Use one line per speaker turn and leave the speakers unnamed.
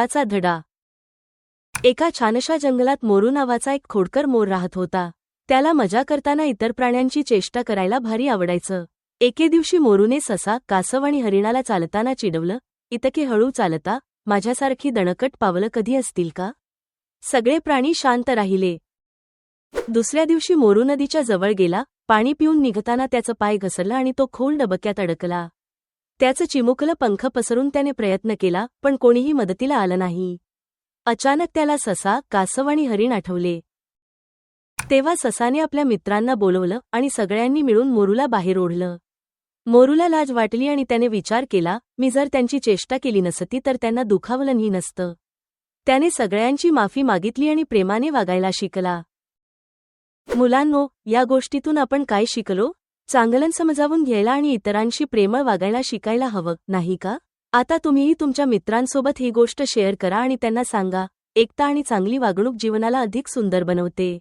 त्याचा धडा. एका छानशा जंगलात मोरू नावाचा एक खोडकर मोर राहत होता. त्याला मजा करताना इतर प्राण्यांची चेष्टा करायला भारी आवडायचं. एके दिवशी मोरूने ससा कासव आणि हरिणाला चालताना चिडवलं इतके हळू चालता माझ्यासारखी दणकट पावलं कधी असतील का? सगळे प्राणी शांत राहिले. दुसऱ्या दिवशी मोरू नदीच्या जवळ गेला पाणी पिऊन निघताना त्याचं पाय घसरलं आणि तो खोल डबक्यात अडकला. त्याचं चिमुकलं पंख पसरून त्याने प्रयत्न केला पण कोणीही मदतीला आलं नाही. अचानक त्याला ससा कासव आणि हरिण आठवले. तेव्हा ससाने आपल्या मित्रांना बोलवलं आणि सगळ्यांनी मिळून मोरूला बाहेर ओढलं. मोरूला लाज वाटली आणि त्याने विचार केला मी जर त्यांची चेष्टा केली नसती तर त्यांना दुखावलंही नसतं त्याने सगळ्यांची माफी मागितली आणि प्रेमाने वागायला शिकला. मुलांनो या गोष्टीतून आपण काय शिकलो? चांगलं समजावून घ्यायला आणि इतरांशी प्रेमळ वागायला शिकायला हवं नाही का? आता तुम्हीही तुमच्या मित्रांसोबत ही गोष्ट शेअर करा आणि त्यांना सांगा एकता आणि चांगली वागणूक जीवनाला अधिक सुंदर बनवते.